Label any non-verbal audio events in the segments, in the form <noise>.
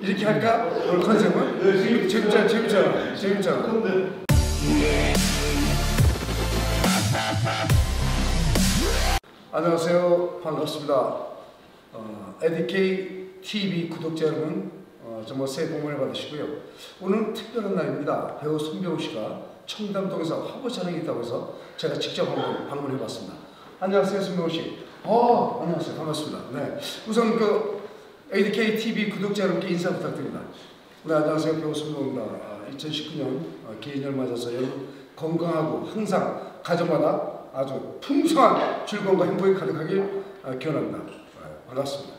이렇게 할까? 오늘 컨셉은? 재밌잖아, 재밌잖아, 재밌잖아. 안녕하세요. 반갑습니다. 어, 에디케이 TV 구독자 여러분, 어, 정말 새해 복 많이 받으시고요. 오늘 특별한 날입니다. 배우 손병우 씨가 청담동에서 화보 촬영이 있다고 해서 제가 직접 한번 방문해 봤습니다. 안녕하세요, 손병우 씨. 어, 안녕하세요. 반갑습니다. 네. 우선 그 ADK TV 구독자 여러분께 인사 부탁드립니다. 네, 안녕하세요. 배우 손병우입니다. 아, 2019년 어, 개인을 맞아서 여러분 건강하고 항상 가정마다 아주 풍성한 즐거움과 행복이 가득하길 아, 기원합니다. 아, 반갑습니다.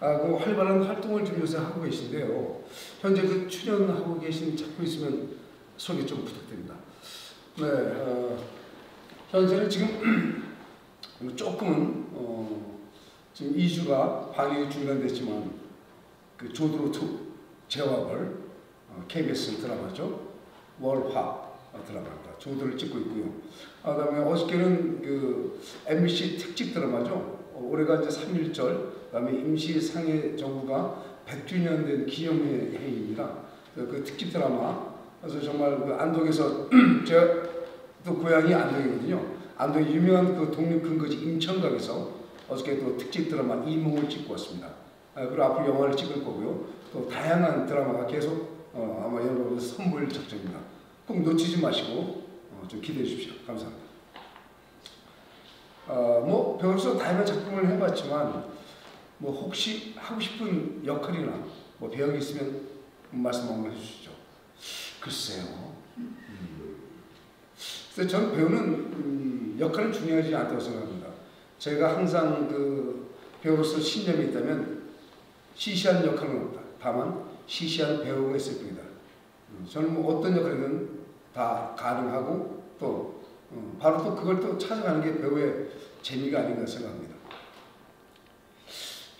아, 그 활발한 활동을 좀 요새 하고 계신데요. 현재 그 출연하고 계신 작품 있으면 소개 좀 부탁드립니다. 네, 어, 현재는 지금 <clears throat> 조금은 어, 지금 2주가 방역이 중단됐지만 그 조드로 2 재화벌 어, KBS 드라마죠. 월화 드라마입니다. 조드를 찍고 있고요. 아, 그다음에 어저께는 그 MBC 특집 드라마죠. 어, 올해가 이제 3.1절, 그다음에 임시상해 정부가 100주년 된 기념회 회의입니다. 그, 그 특집 드라마. 그래서 정말 그 안동에서 <clears throat> 제가 또 고향이 안동이거든요. 안동 유명한 그 독립 근거지 임천각에서 어저께 또 특집 드라마 이몽을 찍고 왔습니다. 아, 그리고 앞으로 영화를 찍을 거고요. 또 다양한 드라마가 계속 어, 아마 여러분 선보일 작정입니다. 꼭 놓치지 마시고 어, 좀 기대해 주십시오. 감사합니다. 어, 뭐 배우로서 다양한 작품을 해봤지만 뭐 혹시 하고 싶은 역할이나 뭐 배역이 있으면 말씀 한번 해주시죠. 글쎄요. 음. 전 배우는 음, 역할은 중요하지 않다고 생각합니다. 제가 항상 그 배우로서 신념이 있다면 시시한 역할은 없다. 다만 시시한 배우가 있을 뿐이다. 음, 저는 뭐 어떤 역할이든 다 가능하고 또 음, 바로 또 그걸 또 찾아가는 게 배우의 재미가 아닌가 생각합니다.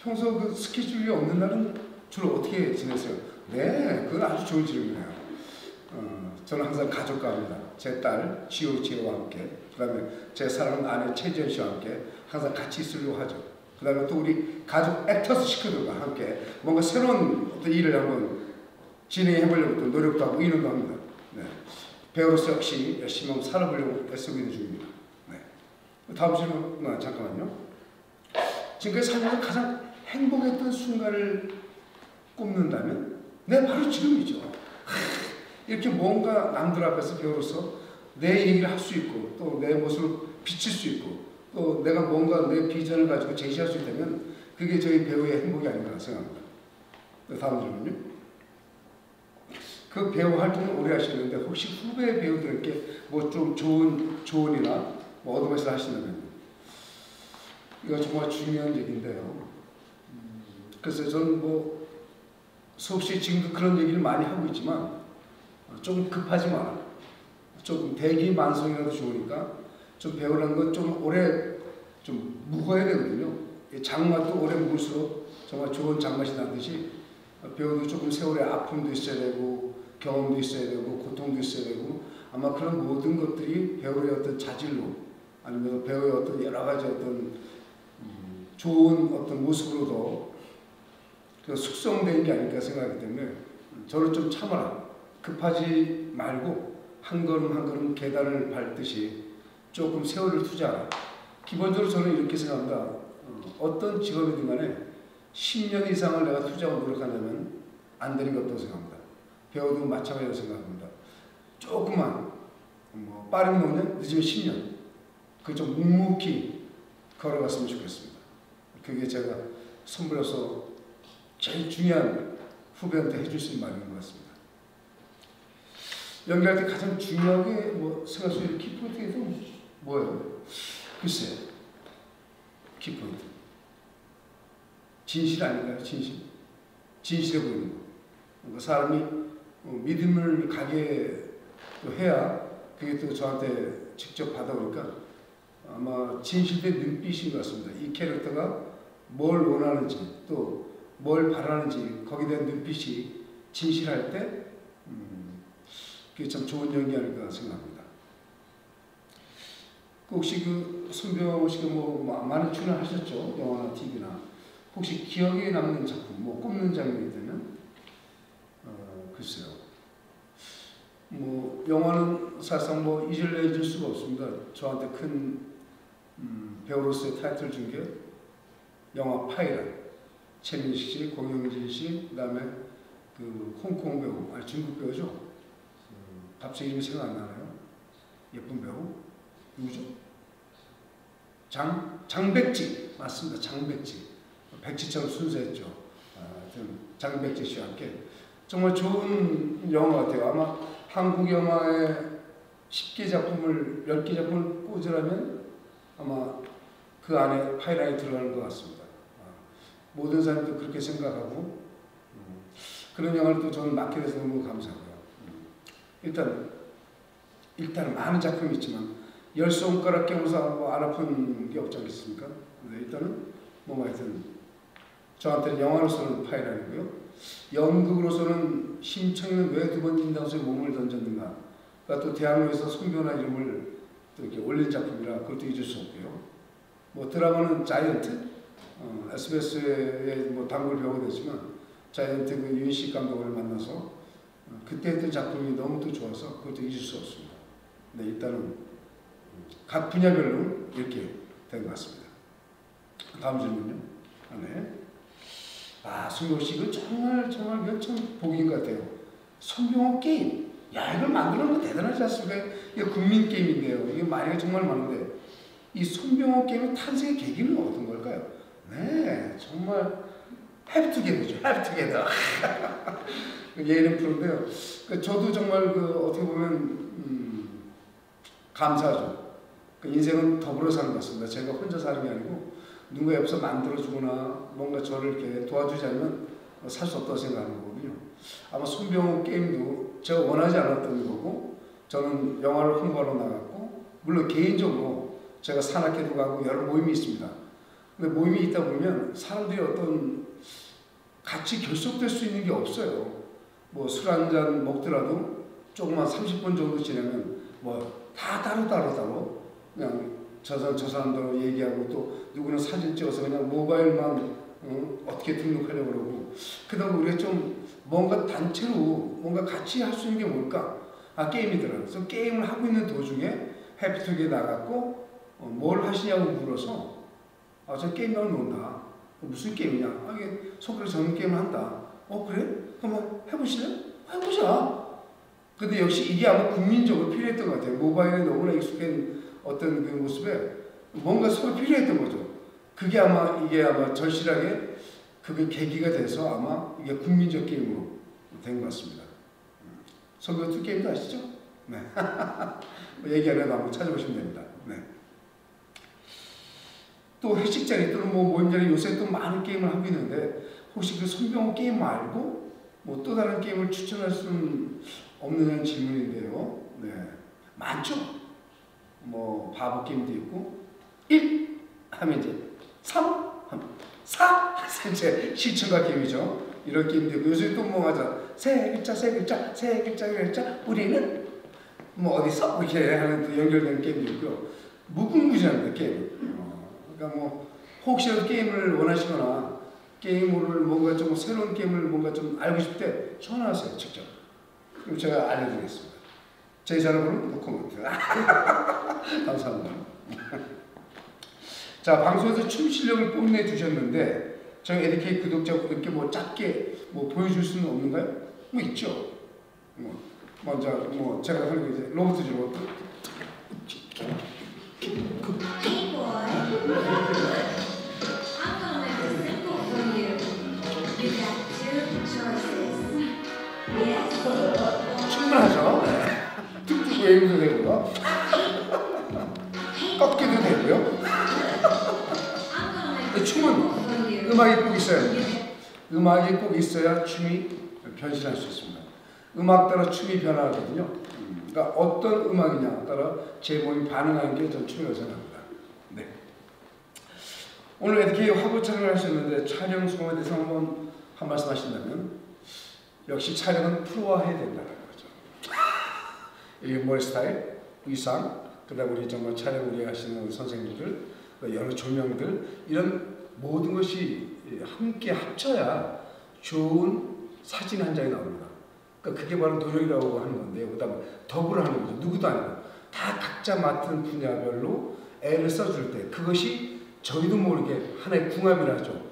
평소 그 스케줄이 없는 날은 주로 어떻게 지내세요? 네, 그건 아주 좋은 질문이에요. 어, 저는 항상 가족과 합니다. 제 딸 지호 지호와 함께, 그 다음에 제 사랑하는 아내 최지연 씨와 함께 항상 같이 있으려고 하죠. 그 다음에 또 우리 가족 액터스 식구들과 함께 뭔가 새로운 어떤 일을 한번 진행해 보려고 또 노력도 하고 의논도 합니다. 네. 배우로서 역시 열심히 한번 살아보려고 애쓰고 있는 중입니다. 네. 다음 질문, 아, 잠깐만요. 지금까지 살면서 가장 행복했던 순간을 꼽는다면, 네, 바로 지금이죠. 이렇게 뭔가 남들 앞에서 배우로서 내 얘기를 할 수 있고, 또 내 모습을 비칠 수 있고, 또 내가 뭔가 내 비전을 가지고 제시할 수 있다면, 그게 저희 배우의 행복이 아닌가 생각합니다. 네, 다음 질문요. 그 배우 활동을 오래 하시는데 혹시 후배 배우들에게 뭐좀 좋은 조언이나 뭐 어드바이스를 하신다면 이거 정말 중요한 얘기인데요. 그래서 저는 뭐 수없이 지금도 그런 얘기를 많이 하고 있지만 좀 급하지 마라. 조금 대기 만성이라도 좋으니까 좀 배우라는 건 좀 오래 좀 묵어야 되거든요. 장맛도 오래 묵을수록 정말 좋은 장맛이 나듯이 배우도 조금 세월에 아픔도 있어야 되고 경험도 있어야 되고 고통도 있어야 되고 아마 그런 모든 것들이 배우의 어떤 자질로 아니면 배우의 어떤 여러 가지 어떤 좋은 어떤 모습으로도 그 숙성된 게 아닐까 생각하기 때문에 저를 좀 참아라 급하지 말고 한 걸음 한 걸음 계단을 밟듯이 조금 세월을 투자하라 기본적으로 저는 이렇게 생각합니다 어떤 직업이든 간에 10년 이상을 내가 투자하고 노력한다면 안 되는 것 같다고 생각합니다 배우도 마찬가지라고 생각합니다. 조금만 뭐 빠르면 5년, 늦으면 10년 그좀 묵묵히 걸어갔으면 좋겠습니다. 그게 제가 선물로서 제일 중요한 후배한테 해줄 수 있는 말인 것 같습니다. 연기할 때 가장 중요하게 뭐 생각할 수 있는 키포인트가 뭐예요? 글쎄 키포인트 진실 아닌가요? 진실 진실해 보이는 거. 그 사람이 믿음을 가게 해야 그게 또 저한테 직접 받아오니까 아마 진실된 눈빛인 것 같습니다. 이 캐릭터가 뭘 원하는지 또 뭘 바라는지 거기에 대한 눈빛이 진실할 때 음, 그게 참 좋은 연기 아닐까 생각합니다. 그 혹시 그 손병호 씨가 뭐 많은 출연하셨죠? 영화나 TV나. 혹시 기억에 남는 작품, 뭐 꼽는 장면이 있다면? 어, 글쎄요. 뭐 영화는 사실상 뭐 잊을래 잊을 수가 없습니다. 저한테 큰 음, 배우로서의 타이틀 준 게 영화 파이란. 최민식 씨, 공영진 씨, 그다음에 그 홍콩 배우, 아니 중국 배우죠. 음, 갑자기 이름이 생각 안 나나요? 예쁜 배우 누구죠? 장 장백지 맞습니다. 장백지 백지처럼 순수했죠. 아, 장백지 씨와 함께 정말 좋은 영화 같아요. 아마 한국 영화의 10개 작품을 10개 작품을 꽂으라면 아마 그 안에 파이라이 들어가는 것 같습니다. 아, 모든 사람도 그렇게 생각하고 음, 그런 영화를 또 저는 맡게 돼서 너무 감사하고요. 음, 일단 일단 많은 작품이 있지만 열 손가락 뭐안 아픈 게 없지 않겠습니까? 네, 일단은 뭐 하여튼 저한테는 영화로서는 파이라이고요. 연극으로서는 심청이는 왜 두 번 진다고서 몸을 던졌는가. 그러니까 또 대학로에서 손변화 이름을 또 이렇게 올린 작품이라 그것도 잊을 수 없고요. 뭐 드라마는 자이언트, 어, SBS의 뭐 단골 배우가 됐지만 자이언트 그 윤식 감독을 만나서 어, 그때 했던 작품이 너무 또 좋아서 그것도 잊을 수 없습니다. 네, 일단은 각 분야별로 이렇게 된 것 같습니다. 다음 질문요. 아, 네. 아, 송교 씨, 이거 정말, 정말 이건 참 복인 것 같아요. 손병호 게임. 야, 이걸 만드는 거 대단하지 않습니까? 이거 국민 게임인데요. 이게 말이 정말 많은데, 이 손병호 게임의 탄생의 계기는 어떤 걸까요? 네, 정말 해프투게더죠. 해프투게더. <laughs> 예능 프로인데요. 그 저도 정말 그 어떻게 보면 음, 감사하죠. 그 인생은 더불어 사는 것 같습니다. 제가 혼자 사는 게 아니고 누가 옆에서 만들어주거나 뭔가 저를 이렇게 도와주지 않으면 살 수 없다고 생각하는 거거든요. 아마 손병호 게임도 제가 원하지 않았던 거고 저는 영화를 홍보하러 나갔고 물론 개인적으로 제가 산악회도 가고 여러 모임이 있습니다. 근데 모임이 있다 보면 사람들이 어떤 같이 결속될 수 있는 게 없어요. 뭐 술 한 잔 먹더라도 조금만 30분 정도 지나면 뭐다 따로 따로 그냥 저 사람 저 사람들 얘기하고 또 누구는 사진 찍어서 그냥 모바일만 어, 어떻게 등록하려고 그러고 그다음 우리가 좀 뭔가 단체로 뭔가 같이 할 수 있는 게 뭘까? 아 게임이더라고요. 그래서 게임을 하고 있는 도중에 해피톡에 나갔고 어, 뭘 하시냐고 물어서 아 저 게임을 논다. 무슨 게임이냐? 아 이게 손가락 잡는 게임을 한다. 어 그래? 그럼 해보실래? 해보자. 근데 역시 이게 아마 국민적으로 필요했던 것 같아요. 모바일에 너무나 익숙한 어떤 그 모습에 뭔가 서로 필요했던 거죠. 그게 아마 이게 아마 절실하게 그게 계기가 돼서 아마 이게 국민적 게임으로 된 것 같습니다. 선거 투 게임도 아시죠? 네. <laughs> 뭐 얘기 안 해도 한번 찾아보시면 됩니다. 네. 또 회식 자리 또는 뭐 모임 자리 요새 또 많은 게임을 하고 있는데 혹시 그 손병호 게임 말고 뭐 또 다른 게임을 추천할 수는 없는 질문인데요. 네. 많죠? 뭐 바보 게임도 있고 1 하면 이제 3 하면 4 이제 시청각 게임이죠. 이런 게임도 있고 요새 또뭐 하자 세 글자 세 글자 세 글자 세 글자 우리는 뭐 어디서 이렇게 하는 또 연결되는 게임도 있고요. 무궁무진합니다 게임. 어, 그러니까 뭐 혹시라도 게임을 원하시거나 게임을 뭔가 좀 새로운 게임을 뭔가 좀 알고 싶을 때 전화하세요 직접. 그럼 제가 알려드리겠습니다. 제 전화번호는 놓고 감사합니다. 자 방송에서 춤 실력을 뽐내 주셨는데 저희 에디케이 구독자분들께 뭐 짧게 뭐 보여줄 수는 없는가요? 뭐 있죠. 뭐 먼저 뭐 제가 하는 게 이제 로봇이죠 로봇. 있어야 get 음악이 꼭 있어야 춤이 변신할 수 있습니다. 음악 따라 춤이 변하거든요. 음, 그러니까 어떤 음악이냐 따라 제 몸이 반응하는 게전 춤이라고 생각합니다. 네. 오늘 이렇게 화보 촬영을 하셨는데 촬영 수고에 대해서 한번 한 말씀 하신다면 역시 촬영은 프로화해야 된다는 거죠. <laughs> 이 머리 스타일, 의상, 그다음 우리 정말 촬영 우리 하시는 선생님들, 또 여러 조명들 이런 모든 것이 함께 합쳐야 좋은 사진 한 장이 나옵니다. 그러니까 그게 바로 노력이라고 하는 건데요. 그다음에 덕으로 하는 거죠. 누구도 아니고 다 각자 맡은 분야별로 애를 써줄 때 그것이 저희도 모르게 하나의 궁합이라죠.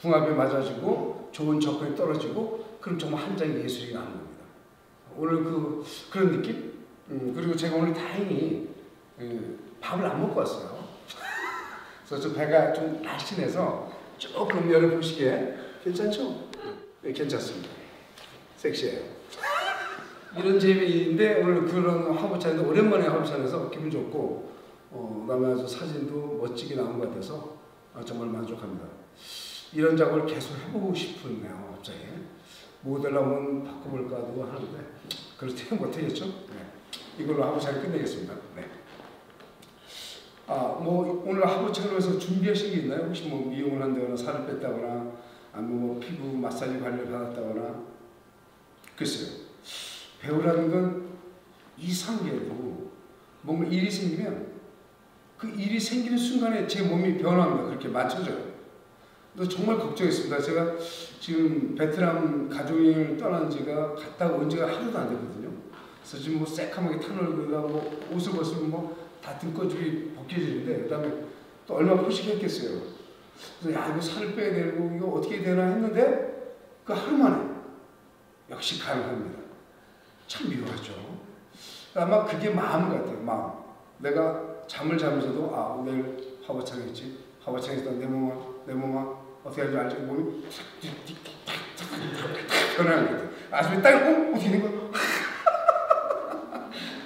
궁합에 맞아지고 좋은 접근이 떨어지고 그럼 정말 한 장의 예술이 나는 겁니다. 오늘 그 그런 느낌? 음, 그리고 제가 오늘 다행히 그 밥을 안 먹고 왔어요. <laughs> 그래서 저 배가 좀 날씬해서 조금 열어보시기에 괜찮죠? 네, 괜찮습니다. 섹시해요. 이런 재미인데 오늘 그런 화보차인데 오랜만에 화보차에서 기분 좋고 어, 그다음에 아주 사진도 멋지게 나온 것 같아서 아, 정말 만족합니다. 이런 작업을 계속 해보고 싶네요, 갑자기. 모델 한번 바꿔볼까도 하는데 그렇지 못하겠죠? 네. 이걸로 화보차를 끝내겠습니다. 네. 아, 뭐 오늘 하부책으로 해서 준비하신 게 있나요? 혹시 뭐 미용을 한다거나 살을 뺐다거나 아니면 뭐 피부 마사지 관리를 받았다거나 글쎄요. 배우라는 건 이상계로 뭔가 일이 생기면 그 일이 생기는 순간에 제 몸이 변합니다. 그렇게 맞춰져요. 또 정말 걱정했습니다. 제가 지금 베트남 가족여행을 떠난 지가 갔다 온 지가 하루도 안 됐거든요. 그래서 지금 뭐 새카맣게 탄 얼굴과 뭐 옷을 벗으면 뭐 다 등꺼죽이 벗겨지는데 그다음에 또 얼마나 포식했겠어요. 그래서 야 이거 살을 빼야 되고 이거 어떻게 되나 했는데 그 하루 만에 역시 가능합니다. 참 묘하죠. 아마 그게 마음 같아요. 마음. 내가 잠을 자면서도 아 내일 화보창했지. 화보창에서 내 몸아 내 몸아 어떻게 하는지 알지? 몸이 변하는 것 같아요. 아침에 딱 어? 어떻게 된 거야?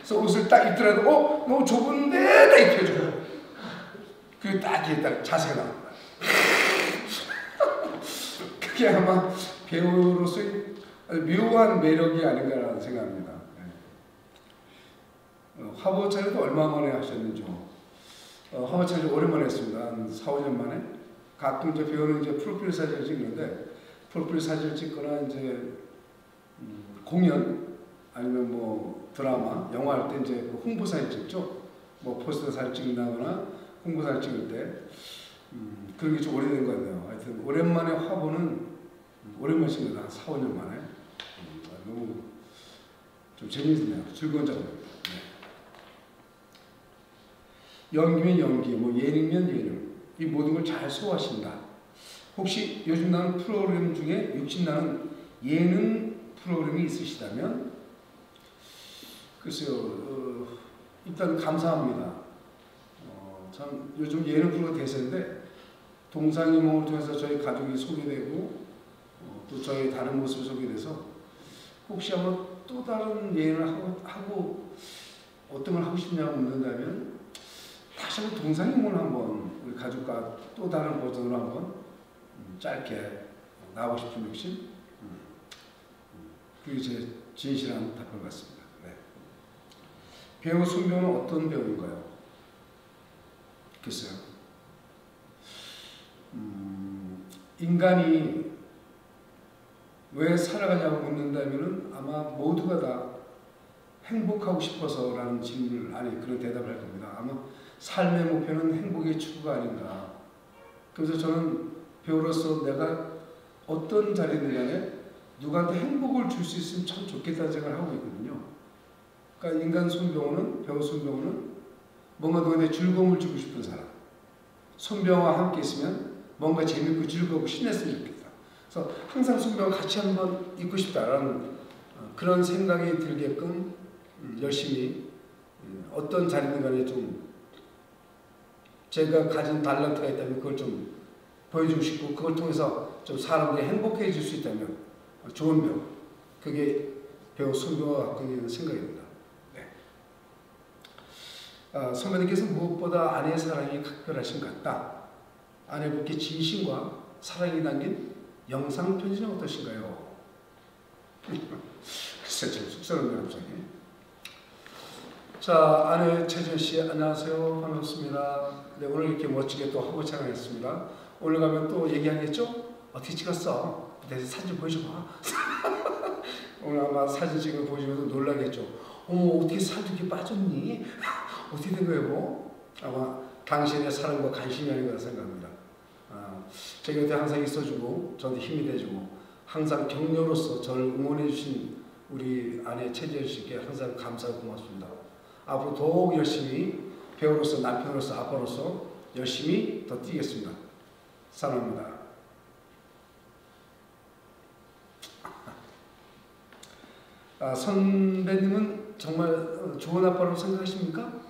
그래서 옷을 딱 입더라도 어? 너무 좁은데 딱 입혀줘요. 그게 딱 뒤에 딱 자세가 나옵니다. <laughs> 그게 아마 배우로서의 묘한 매력이 아닌가라는 생각합니다. 네. 어, 화보차례도 얼마 만에 하셨는지요? 어, 화보차례 오랜만에 했습니다. 한 4, 5년 만에. 가끔 이제 배우는 이제 프로필 사진을 찍는데 프로필 사진을 찍거나 이제 음, 공연 아니면 뭐 드라마, 영화 할 때 이제 그 홍보 사진 찍죠. 뭐 포스터 사진 찍는다거나 홍보 사진 찍을 때 음, 그런 게 좀 오래된 것 같네요. 하여튼 오랜만에 화보는 음, 오랜만입니다. 한 4, 5년 만에. 음, 너무 좀 재미있네요. 즐거운 작업입니다. 네. 연기면 연기, 뭐 예능면 예능. 이 모든 걸 잘 소화하신다. 혹시 요즘 나는 프로그램 중에 욕심 나는 예능 프로그램이 있으시다면 글쎄요, 어, 일단 감사합니다. 어, 참 요즘 예능 프로가 대세인데 동상이몽을 통해서 저희 가족이 소개되고 어, 또 저희 다른 모습이 소개돼서 혹시 한번 또 다른 예능을 하고, 하고 어떤 걸 하고 싶냐고 묻는다면 다시 한번 동상이몽을 한번 우리 가족과 또 다른 버전으로 한번 음, 짧게 나오고 싶은 욕심 음, 음, 그게 제 진실한 답변 같습니다. 네. 배우 손병은 어떤 배우인가요? 글쎄요. 음, 인간이 왜 살아가냐고 묻는다면 아마 모두가 다 행복하고 싶어서라는 질문을 아니 그런 대답을 할 겁니다. 아마 삶의 목표는 행복의 추구가 아닌가. 그래서 저는 배우로서 내가 어떤 자리든 간에 누구한테 행복을 줄 수 있으면 참 좋겠다는 생각을 하고 있거든요. 그러니까 인간 손병호는 배우 손병호는 뭔가 누구한테 즐거움을 주고 싶은 사람. 손병호와 함께 있으면 뭔가 재밌고 즐겁고 신났으면 좋겠다. 그래서 항상 손병호 같이 한번 있고 싶다라는 그런 생각이 들게끔 열심히 어떤 자리든 간에 좀 제가 가진 달란트가 있다면 그걸 좀 보여주고 싶고 그걸 통해서 좀 사람들이 행복해질 수 있다면 좋은 배우 그게 배우 손병호가 갖고 있는 생각입니다. 네. 아, 선배님께서 무엇보다 아내의 사랑이 각별하신 것 같다. 아내분께 진심과 사랑이 담긴 영상 편지는 어떠신가요? <laughs> 글쎄 좀 쑥스럽네요 갑자기. 자 아내 최준 씨 안녕하세요 반갑습니다. 네 오늘 이렇게 멋지게 또 화보 촬영했습니다. 오늘 가면 또 얘기하겠죠? 어떻게 찍었어? 내 사진 보여줘봐. <laughs> 오늘 아마 사진 찍은 거 보시면서 놀라겠죠. 어머 어떻게 살이 이렇게 빠졌니? <laughs> 어떻게 된 거예요? 뭐? 아마 당신의 사랑과 관심이 아닌가 생각합니다. 아, 제 곁에 항상 있어주고 저한테 힘이 돼주고 항상 격려로서 저를 응원해 주신 우리 아내 최재현 씨께 항상 감사하고 고맙습니다. 앞으로 더욱 열심히 배우로서 남편으로서 아빠로서 열심히 더 뛰겠습니다. 사랑합니다. 아, 선배님은 정말 어, 좋은 아빠라고 생각하십니까?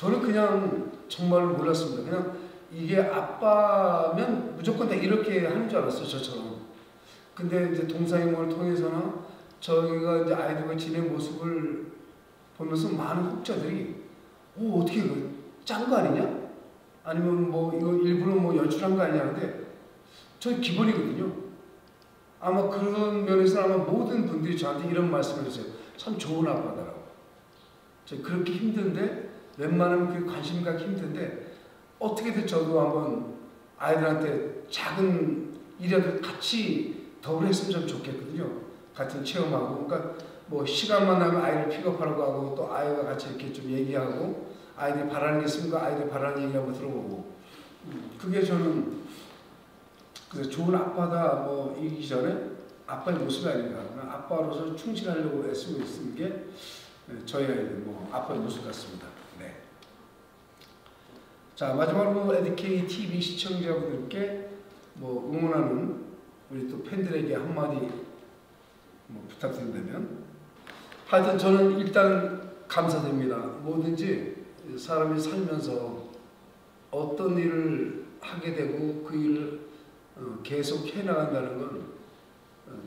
저는 그냥 정말 몰랐습니다. 그냥 이게 아빠면 무조건 다 이렇게 하는 줄 알았어요, 저처럼. 근데 이제 동사행을 통해서나 저희가 이제 아이들과 지낸 모습을 보면서 많은 혹자들이 오 어떻게 짠거 아니냐? 아니면 뭐 이거 일부러 뭐 연출한 거 아니냐 하는데 저 기본이거든요. 아마 그런 면에서 아마 모든 분들이 저한테 이런 말씀을 해주세요. 참 좋은 아빠다라고. 저 그렇게 힘든데 웬만하면 그 관심 갖기 힘든데 어떻게든 저도 한번 아이들한테 작은 일이라도 같이 더불어 했으면 좀 좋겠거든요. 같은 체험하고 그러니까 뭐 시간만 나면 아이를 픽업하라고 하고 또 아이와 같이 이렇게 좀 얘기하고 아이들이 바라는 게 있으면 그 아이들이 바라는 얘기 한번 들어보고 음, 그게 저는 그래서 좋은 아빠다 뭐 이기 전에 아빠의 모습이 아닌가 아빠로서 충실하려고 애쓰고 있는 게 네, 저의 뭐 아빠의 모습 같습니다. 네. 자 마지막으로 에디케이 TV 시청자분들께 뭐 응원하는 우리 또 팬들에게 한마디 뭐 부탁드린다면 하여튼 저는 일단 감사드립니다. 뭐든지 사람이 살면서 어떤 일을 하게 되고 그 일을 어, 계속 해나간다는 건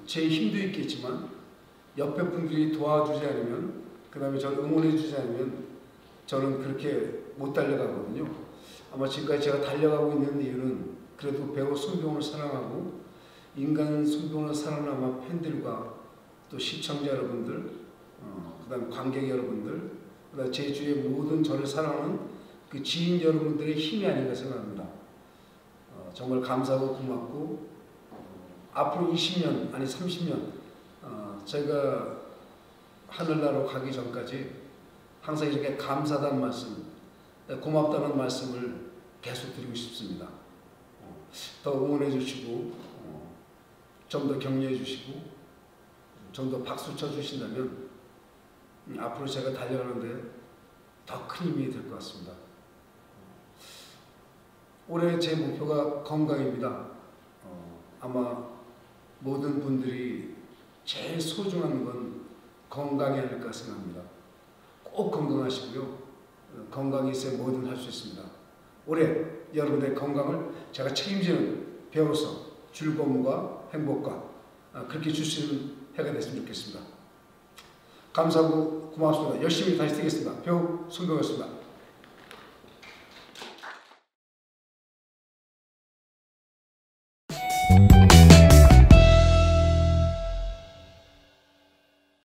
제 힘도 있겠지만 옆에 분들이 도와주지 않으면 그 다음에 저를 응원해 주지 않으면 저는 그렇게 못 달려가거든요. 아마 지금까지 제가 달려가고 있는 이유는 그래도 배우 손병을 사랑하고 인간 손병을 사랑하는 팬들과 또 시청자 여러분들, 어, 그 다음 관객 여러분들, 그 다음 제 주위의 모든 저를 사랑하는 그 지인 여러분들의 힘이 아닌가 생각합니다. 어, 정말 감사하고 고맙고 앞으로 20년 아니 30년 어, 제가 하늘나라로 가기 전까지 항상 이렇게 감사하다는 말씀, 고맙다는 말씀을 계속 드리고 싶습니다. 어, 더 응원해 주시고 어, 좀더 격려해 주시고 좀 더 박수 쳐 주신다면 음, 앞으로 제가 달려가는데 더 큰 힘이 될 것 같습니다. 올해 제 목표가 건강입니다. 어, 아마 모든 분들이 제일 소중한 건 건강이 아닐까 생각합니다. 꼭 건강하시고요. 어, 건강이 있어야 뭐든 할 수 있습니다. 올해 여러분의 건강을 제가 책임지는 배우로서 즐거움과 행복과 아, 그렇게 있는 해가 됐으면 좋겠습니다. 감사하고 고맙습니다. 열심히 다시 뛰겠습니다. 배우 손병호였습니다.